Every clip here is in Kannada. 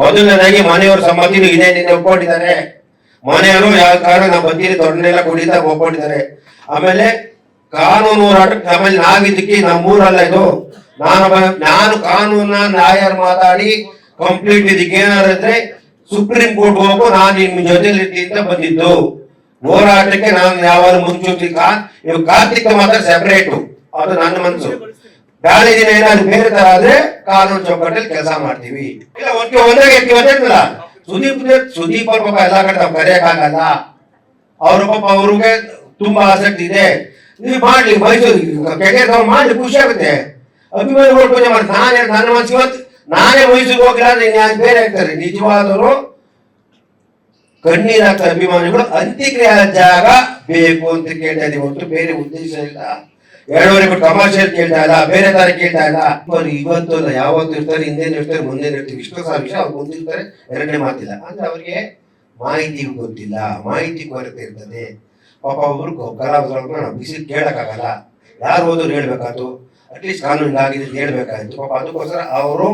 ಮೊದಲನೇದಾಗಿ ಮನೆಯವ್ರ ಸಮ್ಮತಿನೂ ಇದೆ ನಿನ್ನೆ ಒಪ್ಕೊಂಡಿದ್ದಾರೆ ಮನೆಯವರು ಯಾವ ಕಾರಣ ನಾವು ಬಂದಿರಿ ತೊಂದರೆಲ್ಲ ಕುಡಿತಾ ಒಪ್ಕೊಂಡಿದ್ದಾರೆ. ಆಮೇಲೆ ಕಾನೂನು ಹೋರಾಟಕ್ಕೆ ಆಮೇಲೆ ನಾವಿದ್ದಕ್ಕೆ ನಮ್ಮೂರಲ್ಲ ಇದು. ನಾನು ನಾನು ಕಾನೂನ ಲಾಯರ್ ಮಾತಾಡಿ ಕಂಪ್ಲೀಟ್ ಇದಕ್ಕೆ ಏನಾದ್ರು ಇದ್ರೆ ಸುಪ್ರೀಂ ಕೋರ್ಟ್ ಹೋಗು, ನಾನು ನಿಮ್ ಜೊತೆಲಿ ಅಂತ ಬಂದಿದ್ದು. ಹೋರಾಟಕ್ಕೆ ನಾನು ಯಾವಾಗ ಮುಂಚೂತಿ ಕಾ ಇವ್ ಕಾರ್ತಿಕ ಮಾತ್ರ ಸೆಪರೇಟು ಅದು ನನ್ನ ಮನಸ್ಸು. ಗಾಳಿ ದಿನ ಏನಾದ್ರು ಬೇರೆ ತರ ಆದ್ರೆ ಕಾನೂನು ಚೌಕಟ್ಟಲ್ಲಿ ಕೆಲಸ ಮಾಡ್ತೀವಿ. ಇಲ್ಲ, ಒಟ್ಟಿಗೆ ಒಂದೇ ವ್ಯಕ್ತಿ ಒಂದೇನಲ್ಲ ಸುದೀಪ್ ಸುದೀಪ್ ಅವ್ರ ಪಾಪ ಎಲ್ಲಾ ಕಡೆ ನಾವು ಕರೆಯಕ್ಕಾಗಲ್ಲ ಅವ್ರ ಪಾಪ ಅವ್ರಿಗೆ ತುಂಬಾ ಆಸಕ್ತಿ ಇದೆ. ನೀವು ಮಾಡ್ಲಿ ಮೈಸೂರು ಕೆಗೆದವ್ರು ಮಾಡ್ಲಿ, ಖುಷಿ ಆಗುತ್ತೆ. ಅಭಿಮಾನಿಗಳು ಪೂಜೆ ಮಾಡಿ, ನಾನೇ, ನನ್ನ ಮನಸ್ಸು ಇವತ್ತು ನಾನೇ ಮೈಸೂರಿಗೆ ಹೋಗಿಲ್ಲ ಯಾರು ಬೇರೆ ಆಗ್ತಾರೆ? ನಿಜವಾದವರು ಕಣ್ಣೀರ್ ಹಾಕ್ತಾರೆ ಅಭಿಮಾನಿಗಳು. ಅಂತ್ಯಕ್ರಿಯೆ ಜಾಗ ಬೇಕು ಅಂತ ಕೇಳ್ತಾ ಇದೀವಿ ಹೊರತು ಬೇರೆ ಉದ್ದೇಶ ಇಲ್ಲ. ಎರಡೂವರೆ ಬಿಟ್ಟು ಕಮರ್ಷಿಯಲ್ ಕೇಳ್ತಾ ಇಲ್ಲ, ಬೇರೆ ತರ ಕೇಳ್ತಾ ಇಲ್ಲ. ಇವತ್ತು ಅಲ್ಲ ಯಾವತ್ತು ಇರ್ತಾರೆ, ಹಿಂದೇನು ಇರ್ತಾರೆ, ಮುಂದೇನು ಇರ್ತೀವಿ. ಇಷ್ಟೋ ಸಾವಿರ ವಿಷಯ, ಅವ್ರು ಮುಂದಿರ್ತಾರೆ ಎರಡನೇ ಮಾತಿಲ್ಲ. ಅಂದ್ರೆ ಅವ್ರಿಗೆ ಮಾಹಿತಿ ಗೊತ್ತಿಲ್ಲ, ಮಾಹಿತಿ ಕೊರತೆ ಇರ್ತದೆ. ಪಾಪ ಒಬ್ರು ಗೊಬ್ಬರ ನಾವು ಬಿಸಿ ಕೇಳಕ್ಕಾಗಲ್ಲ. ಯಾರು ಹೋದ್ರು ಹೇಳ್ಬೇಕಾಯ್ತು. ಅಟ್ಲೀಸ್ಟ್ ಕಾನೂನು ಆಗಿದೆ ಹೇಳ್ಬೇಕಾಯ್ತು. ಪಾಪ ಅದಕ್ಕೋಸ್ಕರ ಅವರು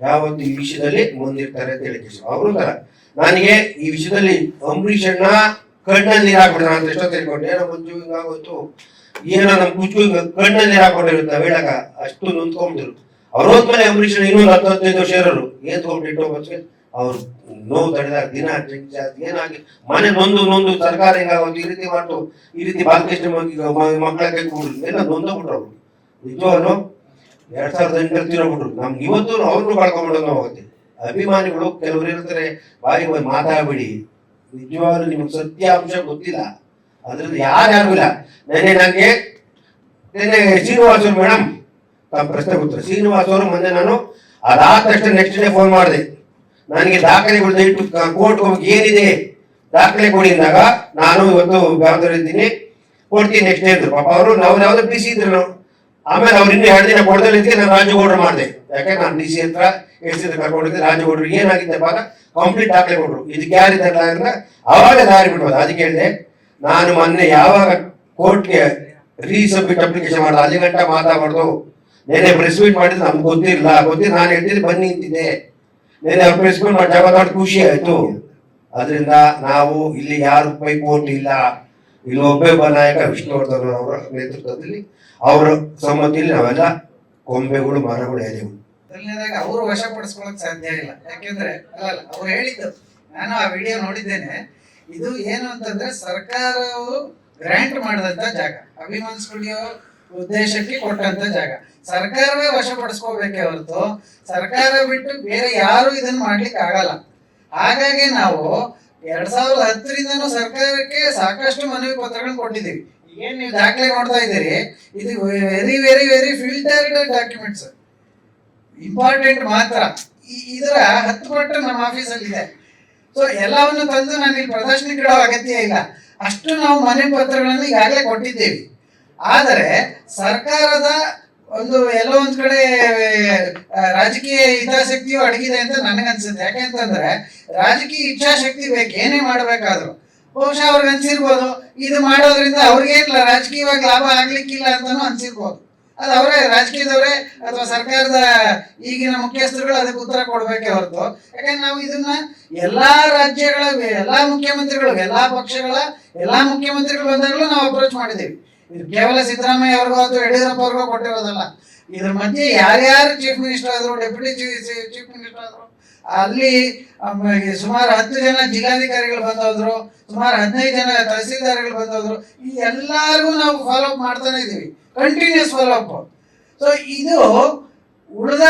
ಯಾವತ್ತು ಈ ವಿಷಯದಲ್ಲಿ ಮುಂದಿರ್ತಾರೆ ಅಂತ ಹೇಳಿ ಅವರು ತರ ನನಗೆ ಈ ವಿಷಯದಲ್ಲಿ ಅಂಬರೀಷ್ ಅಣ್ಣ ಕಣ್ಣಲ್ಲಿ ನೀರು ಅಂತ ಎಷ್ಟೋ ತಿಳ್ಕೊಂಡೆ ಏನೋ ಮುಂಚು ಹಿಂಗಾಗೋಯ್ತು ಏನೋ ನಮ್ ಕುಚ್ಚು ಕಣ್ಣಲ್ಲಿ ಹಾಕೊಂಡಿರುತ್ತೆ ಹೇಳಕ ಅಷ್ಟು ನೊಂದ್ಕೊಂಡ್ರು ಅವ್ರ ಹೋದ್ಮೇಲೆ ಅಂಬರೀಷ್ ಇನ್ನೊಂದು ಹತ್ತು ಹದಿನೈದು ವರ್ಷ ಇರೋರು, ಏನ್ ಇಟ್ಟು ಬಚ್ಚೆ ಅವ್ರು ನೋವು ತಡೆದಾಗ ದಿನ ಏನಾಗಿ ಮನೆ ನೊಂದು ನೊಂದು ಸರ್ಕಾರ ಹಿಂಗಾಗೋದು ಈ ರೀತಿ ಮಾಡ್ತು, ಈ ರೀತಿ ಬಾಲಕೃಷ್ಣ ಮಕ್ಕಳ ಕೈ ಏನ ಎಲ್ಲ ನೊಂದೋಗ್ಬಿಟ್ರು ಅವ್ರು. ನಿಜವಾಗ್ಲು ಎರಡ್ ಸಾವಿರದ ಎಂಟರಲ್ಲಿ ತಿರೋಗ್ಬಿಟ್ರು ನಮ್ಗೆ ಇವತ್ತು ಅವ್ರನ್ನು ಕಳ್ಕೊಂಡ್ಬಿಡೋದು ಹೋಗುತ್ತೆ ಅಭಿಮಾನಿಗಳು ಕೆಲವರು ಇರ್ತಾರೆ ಬಾಯಿಗೆ ಮಾತಾಡ್ಬಿಡಿ. ನಿಜವಾಗ್ಲೂ ನಿಮ್ಗೆ ಸತ್ಯಾಂಶ ಗೊತ್ತಿಲ್ಲ. ಅದ್ರಲ್ಲಿ ಯಾರು ಇಲ್ಲ ನೆನ್ನೆ ನನಗೆ ನಿನ್ನೆ ಶ್ರೀನಿವಾಸ ಮೇಡಮ್ ತಮ್ಮ ಪ್ರಶ್ನೆ ಗೊತ್ತಿಲ್ಲ ಶ್ರೀನಿವಾಸ್ ಅವರು ಮೊನ್ನೆ ನಾನು ಅದಾದ ತಕ್ಷಣ ನೆಕ್ಸ್ಟ್ ಡೇ ಫೋನ್ ಮಾಡಿದೆ. ನನಗೆ ದಾಖಲೆಗಳು ದಯವಿಟ್ಟು ಕೋರ್ಟ್ ಹೋಗಿ ಏನಿದೆ? ದಾಖಲೆ ಕೊಡಿ ನಾನು ಇವತ್ತು ಇದ್ದೀನಿ. ಕೊಡ್ತೀನಿ ನೆಕ್ಸ್ಟ್ ಡೇ ಇದ್ರು ಪಾಪ ಅವರು, ನಾವು ಯಾವ್ದೋ ಬಿಸಿ ಇದ್ರು ನಾವು. ಆಮೇಲೆ ಅವ್ರು ಇನ್ನೂ ಎರಡು ದಿನ ಕೊಡದಲ್ಲಿ ನಾನು ರಾಜಗೌಡ್ರು ಮಾಡಿದೆ. ಯಾಕೆ? ನಾನು ಡಿ ಸಿ ಹತ್ರ ಎಷ್ಟು ದಿನ ಕರ್ಕೊಂಡಿದ್ದೆ ರಾಜಗೌಡ್ರು ಕಂಪ್ಲೀಟ್ ದಾಖಲೆ ಕೊಡ್ರು ಇದಕ್ಕೆ ಯಾರಿದ್ದಾರೆ ಅವಾಗ ದಾರಿ ಬಿಡ್ಬೋದು. ಅದಕ್ಕೆ ಹೇಳಿದೆ ನಾನು ಮೊನ್ನೆ ಯಾವಾಗ ಕೋರ್ಟ್ಗೆ ರೀಸಬ್ಮಿಟ್ ಅಪ್ಲಿಕೇಶನ್ ಮಾಡಿದ, ಅಲ್ಲಿ ಗಂಟ ಮಾತಾಡ್ಬಾರ್ದು ನೆನೆ ಪ್ರೆಸ್ ಮಾಡಿದ್ರೆ ನಮ್ಗೆ ಗೊತ್ತಿಲ್ಲ ಗೊತ್ತಿಲ್ಲ, ನಾನು ಹೇಳ್ತೀನಿ ಬನ್ನಿ ನಿಂತಿದ್ದೆ ನೆನೆ ಅವ್ರು ಪ್ರೆಸ್ ಮೀಟ್ ಮಾಡಿ ಖುಷಿ ಆಯ್ತು. ಅದರಿಂದ ನಾವು ಇಲ್ಲಿ ಯಾರು ಪೈಪೋಟಿ ಇಲ್ಲ. ಇಲ್ಲಿ ಒಬ್ಬೊಬ್ಬ ನಾಯಕ ವಿಷ್ಣುವರ್ಧನ್ ಅವರ ನೇತೃತ್ವದಲ್ಲಿ ಅವರ ಸಮ್ಮತಿಯಲ್ಲಿ ನಾವೆಲ್ಲ ಕೊಂಬೆಗಳು, ಮರಗಳು ಎಲೆಗಳು ಅವರು ವಶಪಡಿಸ್ಕೊಳಕ್ ಸಾಧ್ಯ ಇಲ್ಲ. ಯಾಕೆಂದ್ರೆ, ಅಲ್ಲ ಅವ್ರು ಹೇಳಿದ್ದು. ನಾನು ಆ ವಿಡಿಯೋ ನೋಡಿದ್ದೇನೆ. ಇದು ಏನು ಅಂತಂದ್ರೆ ಸರ್ಕಾರವು ಗ್ರಾಂಟ್ ಮಾಡಿದಂತ ಜಾಗ ಅಭಿಮಾನ್ ಸ್ಟುಡಿಯೋ ಉದ್ದೇಶಕ್ಕೆ ಕೊಟ್ಟಂತ ಜಾಗ. ಸರ್ಕಾರವೇ ವಶಪಡಿಸ್ಕೋಬೇಕೇ ಹೊರತು ಸರ್ಕಾರ ಬಿಟ್ಟು ಬೇರೆ ಯಾರು ಇದನ್ನ ಮಾಡ್ಲಿಕ್ಕೆ ಆಗಲ್ಲ. ಹಾಗಾಗಿ ನಾವು ಎರಡ್ ಸಾವಿರದ ಹತ್ತರಿಂದನೂ ಸರ್ಕಾರಕ್ಕೆ ಸಾಕಷ್ಟು ಮನವಿ ಪತ್ರಗಳನ್ನ ಕೊಟ್ಟಿದ್ದೀವಿ. ಏನ್ ನೀವು ದಾಖಲೆ ನೋಡ್ತಾ ಇದ್ದೀರಿ, ಇದು very very very filtered documents important ಮಾತ್ರ. ಇದರ ಹತ್ತು ಪಟ್ಟು ನಮ್ಮ ಆಫೀಸಲ್ಲಿ ಇದೆ ಸೊ ಎಲ್ಲವನ್ನು ತಂದು ನಾನು ಇಲ್ಲಿ ಪ್ರದರ್ಶನಕ್ಕೆ ಇಡೋ ಅಗತ್ಯ ಇಲ್ಲ. ಅಷ್ಟು ನಾವು ಮನೆ ಪತ್ರಗಳನ್ನು ಈಗಾಗಲೇ ಕೊಟ್ಟಿದ್ದೇವೆ. ಆದರೆ ಸರ್ಕಾರದ ಒಂದು ಎಲ್ಲೋ ಒಂದ್ ಕಡೆ ರಾಜಕೀಯ ಹಿತಾಸಕ್ತಿಯು ಅಡಗಿದೆ ಅಂತ ನನಗನ್ಸುತ್ತೆ. ಯಾಕೆಂತಂದ್ರೆ ರಾಜಕೀಯ ಇಚ್ಛಾಶಕ್ತಿ ಬೇಕು, ಏನೇ ಮಾಡಬೇಕಾದ್ರು. ಬಹುಶಃ ಅವ್ರಿಗೆ ಅನ್ಸಿರ್ಬೋದು. ಇದು ಮಾಡೋದ್ರಿಂದ ಅವ್ರಿಗೇನಿಲ್ಲ ರಾಜಕೀಯವಾಗಿ ಲಾಭ ಆಗ್ಲಿಕ್ಕಿಲ್ಲ ಅಂತಾನು ಅನ್ಸಿರ್ಬೋದು. ಅದು ಅವರೇ, ರಾಜಕೀಯದವರೇ ಅಥವಾ ಸರ್ಕಾರದ ಈಗಿನ ಮುಖ್ಯಸ್ಥರುಗಳು ಅದಕ್ಕೆ ಉತ್ತರ ಕೊಡಬೇಕೇ ಹೊರತು. ಯಾಕಂದ್ರೆ ನಾವು ಇದನ್ನ ಎಲ್ಲಾ ರಾಜ್ಯಗಳ, ಎಲ್ಲಾ ಮುಖ್ಯಮಂತ್ರಿಗಳು, ಎಲ್ಲಾ ಪಕ್ಷಗಳ, ಎಲ್ಲಾ ಮುಖ್ಯಮಂತ್ರಿಗಳು ಬಂದಾಗಲೂ ನಾವು ಅಪ್ರೋಚ್ ಮಾಡಿದ್ದೀವಿ. ಇದು ಕೇವಲ ಸಿದ್ದರಾಮಯ್ಯ ಅವ್ರಿಗೋ ಅಥವಾ ಯಡಿಯೂರಪ್ಪ ಅವ್ರಿಗೋ ಕೊಟ್ಟಿರೋದಲ್ಲ. ಇದ್ರ ಮಧ್ಯೆ ಯಾರ್ಯಾರು ಚೀಫ್ ಮಿನಿಸ್ಟರ್ ಆದ್ರು ಡೆಪ್ಯೂಟಿ ಚೀಫ್ ಮಿನಿಸ್ಟರ್ ಆದ್ರು ಅಲ್ಲಿ ಸುಮಾರು ಹತ್ತು ಜನ ಜಿಲ್ಲಾಧಿಕಾರಿಗಳು ಬಂದೋದ್ರು, ಸುಮಾರು ಹದಿನೈದು ಜನ ತಹಸೀಲ್ದಾರ್ಗಳು ಬಂದೋದ್ರು, ಈ ಎಲ್ಲರಿಗೂ ನಾವು ಫಾಲೋ ಅಪ್ ಮಾಡ್ತಾನೆ ಇದೀವಿ. ಕಂಟಿನ್ಯೂಸ್ ಫಾಲೋ ಅಪ್ ಸೊ ಇದು ಉಳಿದ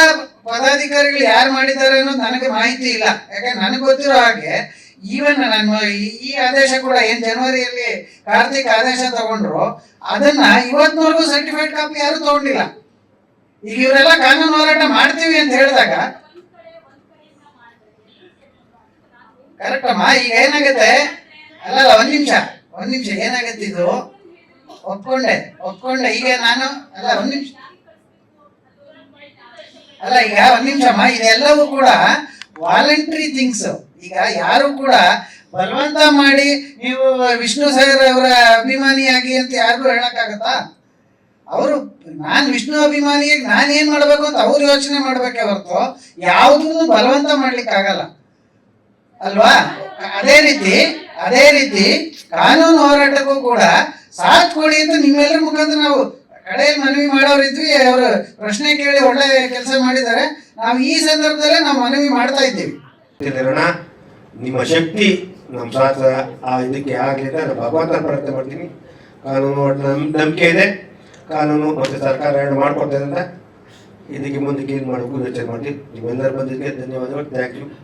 ಪದಾಧಿಕಾರಿಗಳು ಯಾರು ಮಾಡಿದ್ದಾರೆ ಅನ್ನೋದು ನನಗೆ ಮಾಹಿತಿ ಇಲ್ಲ. ಯಾಕಂದ್ರೆ ನನಗೆ ಗೊತ್ತಿರೋ ಹಾಗೆ ಈವನ್ ನಾನು ಈ- ಈ ಆದೇಶ ಕೂಡ ಏನ್ ಜನವರಿಯಲ್ಲಿ ಕಾರ್ತಿಕ್ ಆದೇಶ ತಗೊಂಡ್ರು, ಅದನ್ನ ಇವತ್ತಿನವರೆಗೂ ಸರ್ಟಿಫೈಡ್ ಕಾಪಿ ಯಾರು ತಗೊಂಡಿಲ್ಲ. ಈಗ ಇವರೆಲ್ಲ ಕಾನೂನು ಹೋರಾಟ ಮಾಡ್ತೀವಿ ಅಂತ ಹೇಳಿದಾಗ ಕರೆಕ್ಟ್ ಅಮ್ಮ, ಈಗ ಏನಾಗುತ್ತೆ? ಅಲ್ಲಲ್ಲ, ಒಂದ್ ನಿಮಿಷ ಒಂದ್ ನಿಮಿಷ, ಏನಾಗತ್ತೆ ಇದು? ಒಪ್ಕೊಂಡೆ ಒಪ್ಕೊಂಡೆ, ಈಗ ನಾನು, ಅಲ್ಲ, ಒಂದ್ ನಿಮಿಷ. ಅಲ್ಲ, ಈಗ ಒಂದ್ ನಿಮಿಷ ಅಮ್ಮ, ಇದೆಲ್ಲವೂ ಕೂಡ ವಾಲಂಟ್ರಿ ಥಿಂಗ್ಸ್ ಈಗ ಯಾರು ಕೂಡ ಬಲವಂತ ಮಾಡಿ ನೀವು ವಿಷ್ಣು ಸರ್ ಅವರ ಅಭಿಮಾನಿಯಾಗಿ ಅಂತ ಯಾರಿಗೂ ಹೇಳಕ್ಕಾಗತ್ತಾ? ಅವರು, ನಾನು ವಿಷ್ಣು ಅಭಿಮಾನಿಯಾಗಿ ನಾನು ಏನ್ ಮಾಡ್ಬೇಕು ಅಂತ ಅವ್ರು ಯೋಚನೆ ಮಾಡ್ಬೇಕೆ ಹೊರತು, ಯಾವುದನ್ನು ಬಲವಂತ ಮಾಡ್ಲಿಕ್ಕೆ ಆಗಲ್ಲ ಅಲ್ವಾ? ಅದೇ ರೀತಿ ಅದೇ ರೀತಿ ಕಾನೂನು ಹೋರಾಟಕ್ಕೂ ಕೂಡ ಸಾಥ್ ಕೊಡಿ ಅಂತ ನಿಮ್ಮೆಲ್ಲರ ಮುಖಾಂತರ ನಾವು ಕಡೆಯಲ್ಲಿ ಮನವಿ ಮಾಡೋರಿದ್ವಿ, ಅವರು ಪ್ರಶ್ನೆ ಕೇಳಿ ಒಳ್ಳೆ ಕೆಲಸ ಮಾಡಿದ್ದಾರೆ. ನಾವು ಈ ಸಂದರ್ಭದಲ್ಲೇ ನಾವು ಮನವಿ ಮಾಡ್ತಾ ಇದ್ದೀವಿ. ನಿಮ್ಮ ಶಕ್ತಿ ನಮ್ಮ ಸಾಥ, ಆ ಇದಕ್ಕೆ ಆಗಲಿ ಅಂತ ನಾನು ಭಗವಂತನ ಪ್ರಾರ್ಥನೆ ಮಾಡ್ತೀನಿ. ಕಾನೂನು ನಂಬಿಕೆ ಇದೆ. ಕಾನೂನು ಮತ್ತು ಸರ್ಕಾರ ಎರಡು ಮಾಡ್ಕೊಡ್ತೇನೆ ಅಂತ. ಇದಕ್ಕೆ ಮುಂದಕ್ಕೆ ಏನು ಮಾಡಬೇಕು ಯೋಚನೆ ಮಾಡ್ತೀನಿ ನಿಮ್ಮೆಲ್ಲರ ಬಂದಿದ್ದಕ್ಕೆ ಧನ್ಯವಾದಗಳು. Thank you